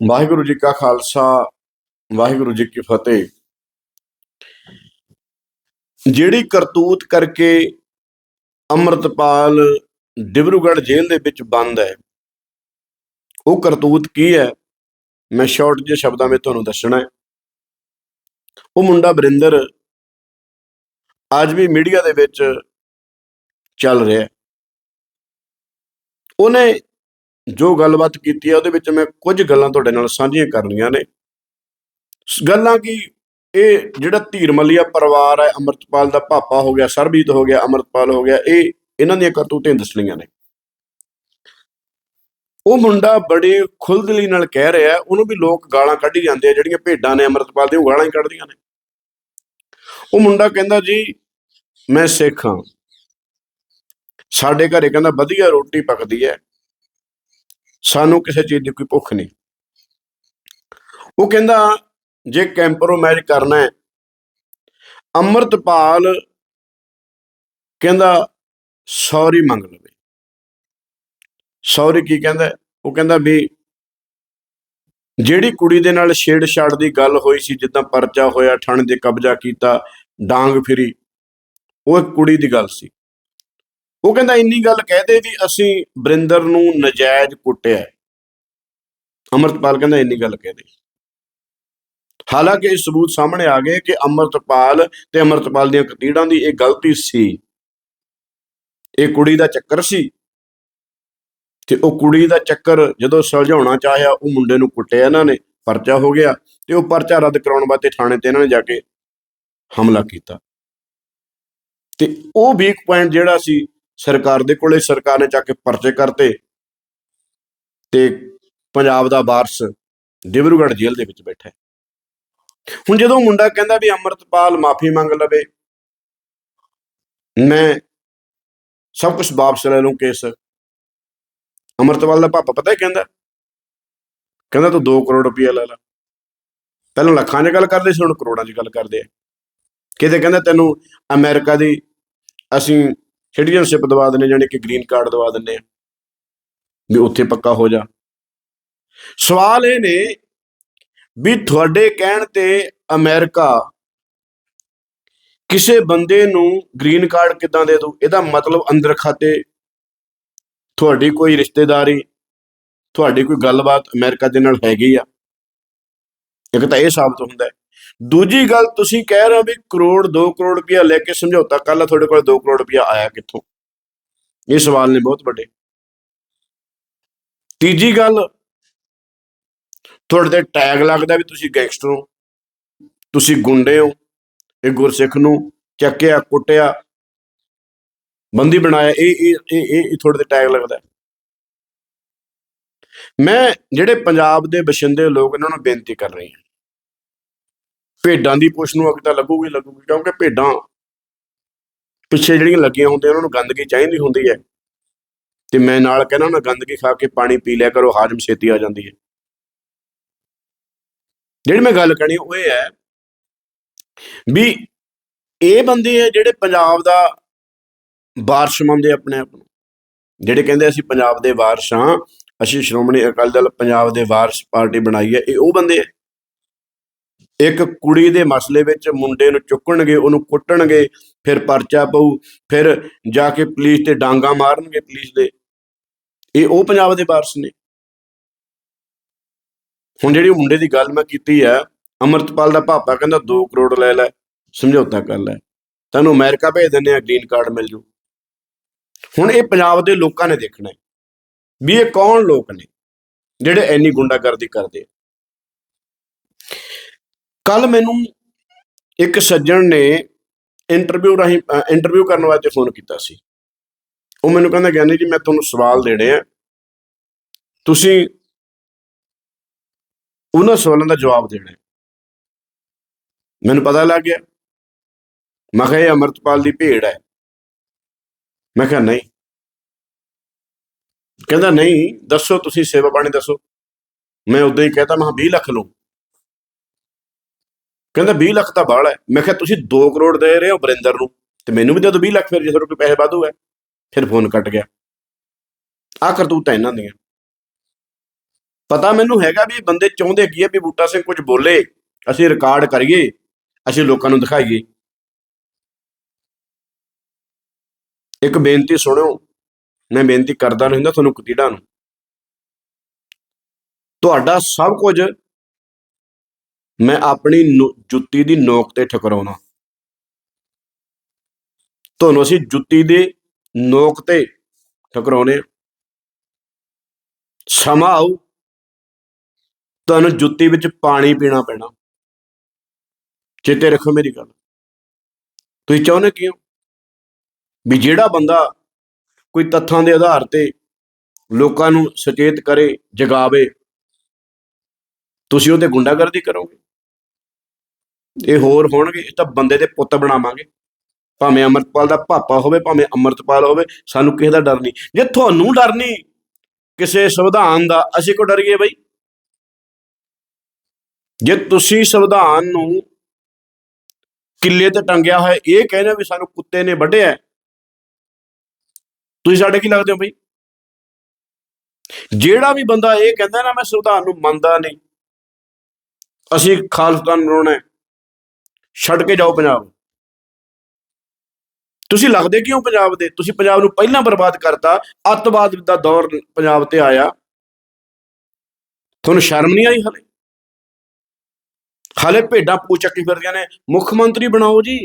ਵਾਹਿਗੁਰੂ ਜੀ ਕਾ ਖਾਲਸਾ, ਵਾਹਿਗੁਰੂ ਜੀ ਕੀ ਫਤਿਹ। ਜਿਹੜੀ ਕਰਤੂਤ ਕਰਕੇ ਅੰਮ੍ਰਿਤਪਾਲ ਡਿਬਰੂਗੜ੍ਹ ਜੇਲ੍ਹ ਦੇ ਵਿੱਚ ਬੰਦ ਹੈ, ਉਹ ਕਰਤੂਤ ਕੀ ਹੈ? ਮੈਂ ਸ਼ਾਰਟ ਜਿਹੇ ਸ਼ਬਦਾਂ ਵਿੱਚ ਤੁਹਾਨੂੰ ਦੱਸਣਾ ਹੈ। ਉਹ ਮੁੰਡਾ ਬਰਿੰਦਰ ਅੱਜ ਵੀ ਮੀਡੀਆ ਦੇ ਵਿੱਚ ਚੱਲ ਰਿਹਾ ਉਹਨੇ ਜੋ ਗੱਲਬਾਤ ਕੀਤੀ ਹੈ ਉਹਦੇ ਵਿੱਚ ਮੈਂ ਕੁਝ ਗੱਲਾਂ ਤੁਹਾਡੇ ਨਾਲ ਸਾਂਝੀਆਂ ਕਰਨੀਆਂ ਨੇ। ਸ- ਗੱਲਾਂ ਕੀ? ਇਹ ਜਿਹੜਾ ਧੀਰ ਮੱਲੀਆ ਪਰਿਵਾਰ ਹੈ, ਅਮਰਤਪਾਲ ਦਾ ਪਾਪਾ ਹੋ ਗਿਆ, ਸਰਬਜੀਤ ਹੋ ਗਿਆ, ਅਮਰਤਪਾਲ ਹੋ ਗਿਆ, ਇਹ ਇਹਨਾਂ ਦੀਆਂ ਕਰਤੂਤਾਂ ਦੱਸਣੀਆਂ ਨੇ। ਉਹ ਮੁੰਡਾ ਬੜੇ ਖੁੱਲਦਲੀ ਨਾਲ ਕਹਿ ਰਿਹਾ, ਉਹਨੂੰ ਵੀ ਲੋਕ ਗਾਲਾਂ ਕੱਢੀ ਜਾਂਦੇ ਆ, ਜਿਹੜੀਆਂ ਭੇਡਾਂ ਨੇ ਅਮਰਤਪਾਲ ਦੀਆਂ ਗਾਲਾਂ ਹੀ ਕੱਢਦੀਆਂ ਨੇ। ਉਹ ਮੁੰਡਾ ਕਹਿੰਦਾ ਜੀ, ਮੈਂ ਸਿੱਖ ਹਾਂ। ਸਾਡੇ ਘਰੇ ਕਹਿੰਦਾ ਵਧੀਆ ਰੋਟੀ ਪੱਕਦੀ ਹੈ। ਸਾਨੂੰ ਕਿਸੇ ਚੀਜ਼ ਦੀ ਕੋਈ ਭੁੱਖ ਨਹੀਂ। ਉਹ ਕਹਿੰਦਾ, ਜੇ ਕੈਂਪਰੋਮਾਈਜ਼ ਕਰਨਾ ਹੈ, ਅੰਮ੍ਰਿਤਪਾਲ ਕਹਿੰਦਾ ਸੌਰੀ ਮੰਗ ਲਵੇ। ਸੌਰੀ ਕੀ ਕਹਿੰਦਾ? ਉਹ ਕਹਿੰਦਾ ਵੀ ਜਿਹੜੀ ਕੁੜੀ ਦੇ ਨਾਲ ਛੇੜਛਾੜ ਦੀ ਗੱਲ ਹੋਈ ਸੀ, ਜਿੱਦਾਂ ਪਰਚਾ ਹੋਇਆ, ਥਾਣੇ ਤੇ ਕਬਜ਼ਾ ਕੀਤਾ, ਡਾਂਗ ਫਿਰੀ, ਉਹ ਇੱਕ ਕੁੜੀ ਦੀ ਗੱਲ ਸੀ। ਉਹ ਕਹਿੰਦਾ ਇੰਨੀ ਗੱਲ ਕਹਦੇ ਵੀ ਅਸੀਂ ਬਰਿੰਦਰ ਨੂੰ ਨਜਾਇਜ਼ ਕੁੱਟਿਆ ਹੈ। ਅੰਮ੍ਰਿਤਪਾਲ ਕਹਿੰਦਾ ਇੰਨੀ ਗੱਲ ਕਹਦੇ ਹਾਲਾਂਕਿ ਇਹ ਸਬੂਤ ਸਾਹਮਣੇ ਆ ਗਏ ਕਿ ਅੰਮ੍ਰਿਤਪਾਲ ਤੇ ਅੰਮ੍ਰਿਤਪਾਲ ਦੀਆਂ ਕਤੀੜਾਂ ਦੀ ਇਹ ਗਲਤੀ ਸੀ। ਇਹ ਕੁੜੀ ਦਾ ਚੱਕਰ ਸੀ। ਤੇ ਉਹ ਕੁੜੀ ਦਾ ਚੱਕਰ ਜਦੋਂ ਸੁਲਝਾਉਣਾ ਚਾਹਿਆ, ਉਹ ਮੁੰਡੇ ਨੂੰ ਕੁੱਟਿਆ ਇਹਨਾਂ ਨੇ, ਪਰਚਾ ਹੋ ਗਿਆ ਤੇ ਉਹ ਪਰਚਾ ਰੱਦ ਕਰਾਉਣ ਵਾਸਤੇ ਥਾਣੇ ਤੇ ਇਹਨਾਂ ਨੇ ਜਾ ਕੇ ਹਮਲਾ ਕੀਤਾ। ਤੇ ਉਹ ਵੀਕ ਪੁਆਇੰਟ ਜਿਹੜਾ ਸੀ ਸਰਕਾਰ ਦੇ ਕੋਲੇ ਸਰਕਾਰ ਨੇ ਚੱਕ ਕੇ ਪਰਚੇ ਕਰਤੇ ਤੇ ਪੰਜਾਬ ਦਾ ਵਾਰਸ ਡਿਬਰੂਗੜ੍ਹ ਜੇਲ੍ਹ ਦੇ ਵਿੱਚ ਬੈਠਾ ਹੈ। ਹੁਣ ਜਦੋਂ ਮੁੰਡਾ ਕਹਿੰਦਾ ਵੀ ਅੰਮ੍ਰਿਤਪਾਲ ਮਾਫੀ ਮੰਗ ਲਵੇ, ਮੈਂ ਸਭ ਕੁਝ ਵਾਪਸ ਲੈ ਲੂੰ ਕੇਸ। ਅੰਮ੍ਰਿਤਪਾਲ ਦਾ ਪਾਪਾ ਪਤਾ ਹੀ ਕਹਿੰਦਾ? ਕਹਿੰਦਾ ਤੂੰ 2 ਕਰੋੜ ਰੁਪਇਆ ਲੈ ਲੈ। ਪਹਿਲਾਂ ਲੱਖਾਂ 'ਚ ਗੱਲ ਕਰਦੇ ਸੀ, ਹੁਣ ਕਰੋੜਾਂ 'ਚ ਗੱਲ ਕਰਦੇ ਆ। ਕਿਤੇ ਕਹਿੰਦਾ ਤੈਨੂੰ ਅਮਰੀਕਾ ਦੀ ਅਸੀਂ ਸਿਟੀਜ਼ਨਸ਼ਿਪ ਦਵਾ ਦਿੰਦੇ ਜਾਨੀ ਕਿ ਗ੍ਰੀਨ ਕਾਰਡ ਦਵਾ ਦਿੰਦੇ ਆ। ਵੀ ਉੱਥੇ ਪੱਕਾ ਹੋ ਜਾ। ਸਵਾਲ ਇਹ ਨੇ ਵੀ ਤੁਹਾਡੇ ਕਹਿਣ ਤੇ ਅਮਰੀਕਾ ਕਿਸੇ ਬੰਦੇ ਨੂੰ ਗ੍ਰੀਨ ਕਾਰਡ ਕਿੱਦਾਂ ਦੇ ਦੂ ਇਹਦਾ ਮਤਲਬ ਅੰਦਰ ਖਾਤੇ ਤੁਹਾਡੀ ਕੋਈ ਰਿਸ਼ਤੇਦਾਰੀ, ਤੁਹਾਡੀ ਕੋਈ ਗੱਲਬਾਤ ਅਮਰੀਕਾ ਦੇ ਨਾਲ ਹੈਗੀ ਆ। ਇੱਕ ਤਾਂ ਇਹ ਸਾਬਤ ਹੁੰਦਾ ਦੂਜੀ ਗੱਲ ਤੁਸੀਂ ਕਹਿ ਰਹੇ ਹੋ ਵੀ ਕਰੋੜ 2 ਕਰੋੜ ਰੁਪਇਆ ਲੈ ਕੇ ਸਮਝੌਤਾ ਕਰ ਲਾ ਤੁਹਾਡੇ ਕੋਲ 2 ਕਰੋੜ ਰੁਪਇਆ ਆਇਆ ਕਿੱਥੋਂ? ਇਹ ਸਵਾਲ ਨੇ ਬਹੁਤ ਵੱਡੇ। ਤੀਜੀ ਗੱਲ, ਤੁਹਾਡੇ ਤੇ ਟੈਗ ਲੱਗਦਾ ਵੀ ਤੁਸੀਂ ਗੈਂਗਸਟਰ ਹੋ, ਤੁਸੀਂ ਗੁੰਡੇ ਹੋ, ਇਹ ਗੁਰਸਿੱਖ ਨੂੰ ਚੱਕਿਆ, ਕੁੱਟਿਆ, ਬੰਦੀ ਬਣਾਇਆ, ਇਹ ਇਹ ਇਹ ਤੁਹਾਡੇ ਤੇ ਟੈਗ ਲੱਗਦਾ। ਮੈਂ, ਜਿਹੜੇ ਪੰਜਾਬ ਦੇ ਬਸ਼ਿੰਦੇ ਲੋਕ ਇਹਨਾਂ ਨੂੰ ਬੇਨਤੀ ਕਰ ਰਹੀ ਹਾਂ ਭੇਡਾਂ ਦੀ ਪੁੱਛ ਨੂੰ ਅੱਗ ਤਾਂ ਲੱਗੂਗੀ ਲੱਗੂਗੀ, ਕਿਉਂਕਿ ਭੇਡਾਂ ਪਿੱਛੇ ਜਿਹੜੀਆਂ ਲੱਗੀਆਂ ਹੁੰਦੀਆਂ, ਉਹਨਾਂ ਨੂੰ ਗੰਦਗੀ ਚਾਹੀਦੀ ਹੁੰਦੀ ਹੈ। ਤੇ ਮੈਂ ਨਾਲ ਕਹਿੰਦਾ ਉਹਨਾਂ ਗੰਦਗੀ ਖਾ ਕੇ ਪਾਣੀ ਪੀ ਲਿਆ ਕਰੋ, ਹਾਜ਼ਮ ਛੇਤੀ ਆ ਜਾਂਦੀ ਹੈ। ਜਿਹੜੀ ਮੈਂ ਗੱਲ ਕਰਨੀ ਉਹ ਇਹ ਹੈ ਵੀ ਇਹ ਬੰਦੇ ਆ ਜਿਹੜੇ ਪੰਜਾਬ ਦਾ ਵਾਰਸ ਮੰਨਦੇ ਆਪਣੇ ਆਪ ਨੂੰ। ਜਿਹੜੇ ਕਹਿੰਦੇ ਅਸੀਂ ਪੰਜਾਬ ਦੇ ਵਾਰਸ ਹਾਂ, ਅਸੀਂ ਸ਼੍ਰੋਮਣੀ ਅਕਾਲੀ ਦਲ ਪੰਜਾਬ ਦੇ ਵਾਰਸ ਪਾਰਟੀ ਬਣਾਈ ਹੈ, ਇਹ ਉਹ ਬੰਦੇ ਆ। ਇੱਕ ਕੁੜੀ ਦੇ ਮਸਲੇ ਵਿੱਚ ਮੁੰਡੇ ਨੂੰ ਚੁੱਕਣਗੇ, ਉਹਨੂੰ ਕੁੱਟਣਗੇ, ਫਿਰ ਪਰਚਾ ਪਊ, ਫਿਰ ਜਾ ਕੇ ਪੁਲਿਸ ਤੇ ਡਾਂਗਾ ਮਾਰਨਗੇ ਪੁਲਿਸ ਦੇ। ਇਹ ਉਹ ਪੰਜਾਬ ਦੇ ਵਾਰਸ ਨੇ। ਹੁਣ ਜਿਹੜੀ ਮੁੰਡੇ ਦੀ ਗੱਲ ਮੈਂ ਕੀਤੀ ਹੈ ਅਮਰਤਪਾਲ ਦਾ ਪਾਪਾ ਕਹਿੰਦਾ 2 ਕਰੋੜ ਲੈ ਲੈ, ਸਮਝੌਤਾ ਕਰ ਲੈ। ਤੈਨੂੰ ਅਮਰੀਕਾ ਭੇਜ ਦਿੰਦੇ ਆ, ਗ੍ਰੀਨ ਕਾਰਡ ਮਿਲ ਜੂ। ਹੁਣ ਇਹ ਪੰਜਾਬ ਦੇ ਲੋਕਾਂ ਨੇ ਦੇਖਣਾ ਵੀ ਇਹ ਕੌਣ ਲੋਕ ਨੇ ਜਿਹੜੇ ਇੰਨੀ ਗੁੰਡਾਗਰਦੀ ਕਰਦੇ ਕੱਲ ਮੈਨੂੰ ਇੱਕ ਸੱਜਣ ਨੇ ਇੰਟਰਵਿਊ ਰਾਹੀਂ ਇੰਟਰਵਿਊ ਕਰਨ ਵਾਸਤੇ ਫੋਨ ਕੀਤਾ ਸੀ। ਉਹ ਮੈਨੂੰ ਕਹਿੰਦਾ, ਗਿਆਨੀ ਜੀ, ਮੈਂ ਤੁਹਾਨੂੰ ਸਵਾਲ ਦੇਣੇ ਆ। ਤੁਸੀਂ ਉਹਨਾਂ ਸਵਾਲਾਂ ਦਾ ਜਵਾਬ ਦੇਣਾ ਮੈਨੂੰ ਪਤਾ ਲੱਗ ਗਿਆ। ਮੈਂ ਕਿਹਾ, ਇਹ ਅਮਰਤਪਾਲ ਦੀ ਭੇਡ ਹੈ। ਮੈਂ ਕਿਹਾ, ਨਹੀਂ। ਕਹਿੰਦਾ, ਨਹੀਂ, ਦੱਸੋ, ਤੁਸੀਂ ਸੇਵਾ ਪਾਣੀ ਦੱਸੋ। ਮੈਂ ਉਦੋਂ ਹੀ ਕਹਤਾ, ਮੈਂ ਕਿਹਾ 20 ਲੱਖ ਲਓ ਕਹਿੰਦਾ 20 ਲੱਖ ਤਾਂ ਬਾਹਲਾ ਹੈ। ਮੈਂ ਕਿਹਾ, ਤੁਸੀਂ 2 ਕਰੋੜ ਦੇ ਰਹੇ ਹੋ ਬਰਿੰਦਰ ਨੂੰ ਤੇ ਮੈਨੂੰ ਵੀ ਦੇ ਦਿਓ 20 ਲੱਖ ਫਿਰ ਜੇ ਤੁਹਾਡੇ ਕੋਲ ਪੈਸੇ ਵਾਧੂ ਹੈ। ਫਿਰ ਫੋਨ ਕੱਟ ਗਿਆ। ਆ ਕਰਤੂਤਾਂ ਇਹਨਾਂ ਦੀਆਂ। ਪਤਾ ਮੈਨੂੰ ਹੈਗਾ ਵੀ ਬੰਦੇ ਚਾਹੁੰਦੇ ਕੀ ਹੈ ਵੀ ਬੂਟਾ ਸਿੰਘ ਕੁਝ ਬੋਲੇ, ਅਸੀਂ ਰਿਕਾਰਡ ਕਰੀਏ, ਅਸੀਂ ਲੋਕਾਂ ਨੂੰ ਦਿਖਾਈਏ। ਇੱਕ ਬੇਨਤੀ ਸੁਣਿਓ, ਮੈਂ ਬੇਨਤੀ ਕਰਦਾ ਰਹਿੰਦਾ ਤੁਹਾਨੂੰ ਕਤੀੜਾ ਨੂੰ। ਤੁਹਾਡਾ ਸਭ ਕੁਝ ਮੈਂ ਆਪਣੀ ਨੋ- ਜੁੱਤੀ ਦੀ ਨੋਕ ਤੇ ਠਕਰਾਉਣਾ। ਤੁਹਾਨੂੰ ਅਸੀਂ ਜੁੱਤੀ ਦੇ ਨੋਕ ਤੇ ਠਕਰਾਉਨੇ ਆ। ਸਮਾਂ ਆਊ, ਤੁਹਾਨੂੰ ਜੁੱਤੀ ਵਿੱਚ ਪਾਣੀ ਪੀਣਾ ਪੈਣਾ। ਚੇਤੇ ਰੱਖੋ ਮੇਰੀ ਗੱਲ। ਤੁਸੀਂ ਚਾਹੁੰਦੇ ਕਿਉਂ ਵੀ ਜਿਹੜਾ ਬੰਦਾ ਕੋਈ ਤੱਥਾਂ ਦੇ ਆਧਾਰ ਤੇ ਲੋਕਾਂ ਨੂੰ ਸੁਚੇਤ ਕਰੇ, ਜਗਾਵੇ ਤੁਸੀਂ ਉਹਤੇ ਗੁੰਡਾਗਰਦੀ ਕਰੋਗੇ? ਇਹ ਹੋਰ ਹੋਣਗੇ ਇਹ ਤਾਂ ਬੰਦੇ ਦੇ ਪੁੱਤ ਬਣਾਵਾਂਗੇ। ਭਾਵੇਂ ਅਮਰਤਪਾਲ ਦਾ ਪਾਪਾ ਹੋਵੇ ਭਾਵੇਂ ਅਮਰਤਪਾਲ ਹੋਵੇ ਸਾਨੂੰ ਕਿਸੇ ਦਾ ਡਰ ਨਹੀਂ। ਜੇ ਤੁਹਾਨੂੰ ਡਰ ਨਹੀਂ ਕਿਸੇ ਸੰਵਿਧਾਨ ਦਾ ਅਸੀਂ ਕੋ ਡਰੀਏ ਬਈ? ਜੇ ਤੁਸੀਂ ਸੰਵਿਧਾਨ ਨੂੰ ਕਿੱਲੇ ਤੇ ਟੰਗਿਆ ਹੋਇਆ ਇਹ ਕਹਿੰਦੇ ਵੀ ਸਾਨੂੰ ਕੁੱਤੇ ਨੇ ਵੱਢਿਆ। ਤੁਸੀਂ ਸਾਡੇ ਕੀ ਲੱਗਦੇ ਹੋ ਬਈ? ਜਿਹੜਾ ਵੀ ਬੰਦਾ ਇਹ ਕਹਿੰਦਾ ਨਾ ਮੈਂ ਸੰਵਿਧਾਨ ਨੂੰ ਮੰਨਦਾ ਨਹੀਂ ਅਸੀਂ ਖਾਲਸਤਾਨ ਬਣਾਉਣਾ ਹੈ, ਛੱਡ ਕੇ ਜਾਓ ਪੰਜਾਬ। ਤੁਸੀਂ ਲੱਗਦੇ ਕਿਉਂ ਪੰਜਾਬ ਦੇ? ਤੁਸੀਂ ਪੰਜਾਬ ਨੂੰ ਪਹਿਲਾਂ ਬਰਬਾਦ ਕਰਤਾ ਅੱਤਵਾਦ ਦਾ ਦੌਰ ਪੰਜਾਬ ਤੇ ਆਇਆ। ਤੁਹਾਨੂੰ ਸ਼ਰਮ ਨਹੀਂ ਆਈ ਹਲੇ? ਹਲੇ ਭੇਡਾਂ ਪੂ ਚੱਕੀ ਫਿਰਦੀਆਂ ਨੇ। ਮੁੱਖ ਮੰਤਰੀ ਬਣਾਓ ਜੀ।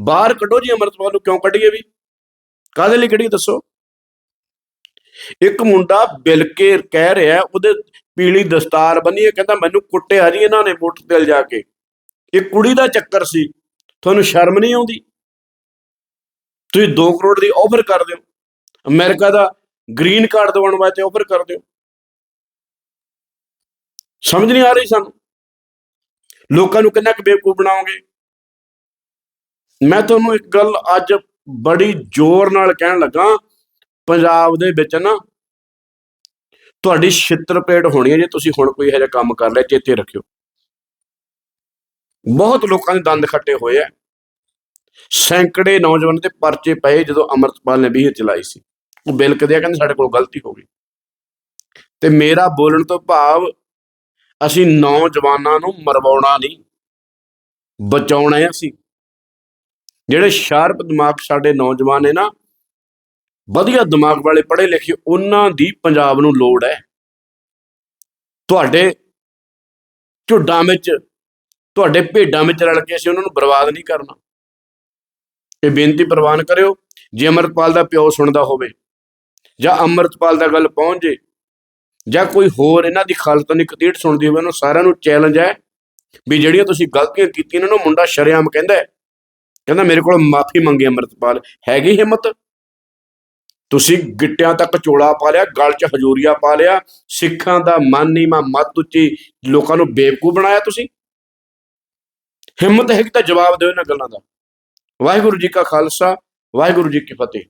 ਬਾਹਰ ਕੱਢੋ ਜੀ ਅਮਰਤਪਾਲ ਨੂੰ। ਕਿਉਂ ਕੱਢੀਏ ਵੀ? ਕਾਹਦੇ ਲਈ ਕੱਢੀ ਦੱਸੋ। ਇੱਕ ਮੁੰਡਾ ਬਿਲ ਕੇ ਕਹਿ ਰਿਹਾ ਉਹਦੇ ਪੀਲੀ ਦਸਤਾਰ ਬੰਨੀ ਹੈ ਕਹਿੰਦਾ ਮੈਨੂੰ ਕੁੱਟਿਆ ਜੀ ਇਹਨਾਂ ਨੇ ਮੋਟਰ ਤੇ ਜਾ ਕੇ। ਇਹ ਕੁੜੀ ਦਾ ਚੱਕਰ ਸੀ, ਤੁਹਾਨੂੰ ਸ਼ਰਮ ਨਹੀਂ ਆਉਂਦੀ? ਤੁਸੀਂ 2 ਕਰੋੜ ਦੀ ਆਫਰ ਕਰ ਦਿਓ। ਅਮਰੀਕਾ ਦਾ ਗ੍ਰੀਨ ਕਾਰਡ ਦਿਵਾਉਣ ਵਾਸਤੇ ਆਫਰ ਕਰ ਦਿਓ। ਸਮਝ ਨਹੀਂ ਆ ਰਹੀ ਸਾਨੂੰ? ਲੋਕਾਂ ਨੂੰ ਕਿੰਨਾ ਕੁ ਬੇਵਕੂਫ ਬਣਾਓਗੇ? ਮੈਂ ਤੁਹਾਨੂੰ ਇੱਕ ਗੱਲ ਅੱਜ ਬੜੀ ਜ਼ੋਰ ਨਾਲ ਕਹਿਣ ਲੱਗਾ, ਪੰਜਾਬ ਦੇ ਵਿੱਚ ਨਾ ਤੁਹਾਡੀ ਛਿੱਤਰ ਛਿੱਤਰਪੇਟ ਹੋਣੀ ਹੈ ਜੇ ਤੁਸੀਂ ਹੁਣ ਕੋਈ ਇਹੋ ਜਿਹਾ ਕੰਮ ਕਰ ਲਿਆ, ਚੇਤੇ ਰੱਖਿਓ। ਬਹੁਤ ਲੋਕਾਂ ਦੇ ਦੰਦ ਖੱਟੇ ਹੋਏ ਆ। ਸੈਂਕੜੇ ਨੌਜਵਾਨ ਦੇ ਪਰਚੇ ਪਏ ਜਦੋਂ ਅਮਰਤਪਾਲ ਨੇ ਵੀ ਚਲਾਈ ਸੀ। ਉਹ ਬਿੱਲ ਕਦਿਆ ਕਹਿੰਦੇ ਸਾਡੇ ਕੋਲ ਗਲਤੀ ਹੋ ਗਈ। ਤੇ ਮੇਰਾ ਬੋਲਣ ਤੋਂ ਭਾਵ ਅਸੀਂ ਨੌਜਵਾਨਾਂ ਨੂੰ ਮਰਵਾਉਣਾ ਨਹੀਂ, ਬਚਾਉਣਾ ਹੈ ਅਸੀਂ। ਜਿਹੜੇ ਸ਼ਾਰਪ ਦਿਮਾਗ ਸਾਡੇ ਨੌਜਵਾਨ ਨੇ ਨਾ ਵਧੀਆ ਦਿਮਾਗ ਵਾਲੇ ਪੜ੍ਹੇ ਲਿਖੇ ਉਹਨਾਂ ਦੀ ਪੰਜਾਬ ਨੂੰ ਲੋੜ ਹੈ। ਤੁਹਾਡੇ ਝੁੱਡਾਂ ਵਿੱਚ, ਤੁਹਾਡੇ ਭੇਡਾਂ ਵਿੱਚ ਰਲ ਕੇ ਅਸੀਂ ਉਹਨਾਂ ਨੂੰ ਬਰਬਾਦ ਨਹੀਂ ਕਰਨਾ। ਇਹ ਬੇਨਤੀ ਪ੍ਰਵਾਨ ਕਰਿਓ, ਜੇ ਅਮਰਤਪਾਲ ਦਾ ਪਿਓ ਸੁਣਦਾ ਹੋਵੇ ਜਾਂ ਅਮਰਤਪਾਲ ਦਾ ਗੱਲ ਪਹੁੰਚ ਜੇ ਜਾਂ ਕੋਈ ਹੋਰ ਇਹਨਾਂ ਦੀ ਖਾਲਤਾਨੀ ਕਤੀੜ ਸੁਣਦੀ ਹੋਵੇ, ਉਹਨੂੰ ਸਾਰਿਆਂ ਨੂੰ ਚੈਲੰਜ ਹੈ ਵੀ ਜਿਹੜੀਆਂ ਤੁਸੀਂ ਗਲਤੀਆਂ ਕੀਤੀਆਂ ਇਹਨਾਂ ਨੂੰ ਮੁੰਡਾ ਸ਼ਰੇਆਮ ਕਹਿੰਦਾ ਕਹਿੰਦਾ ਮੇਰੇ ਕੋਲ ਮਾਫੀ ਮੰਗੀ ਅਮਰਤਪਾਲ, ਹੈਗੀ ਹਿੰਮਤ? ਤੁਸੀਂ ਗਿੱਟਿਆਂ ਤੱਕ ਚੋਲਾ ਪਾ ਲਿਆ, ਗਲ 'ਚ ਹਜੂਰੀਆ ਪਾ ਲਿਆ, ਸਿੱਖਾਂ ਦਾ ਮਨ ਨੀਮਾ ਮੱਤ ਉੱਚੀ ਲੋਕਾਂ ਨੂੰ ਬੇਵਕੂ ਬਣਾਇਆ ਤੁਸੀਂ? ਹਿੰਮਤ ਹੈ ਕਿ ਤਾਂ ਜਵਾਬ ਦਿਓ ਇਹਨਾਂ ਗੱਲਾਂ ਦਾ। ਵਾਹਿਗੁਰੂ ਜੀ ਕਾ ਖਾਲਸਾ, ਵਾਹਿਗੁਰੂ ਜੀ ਕੀ ਫਤਿਹ।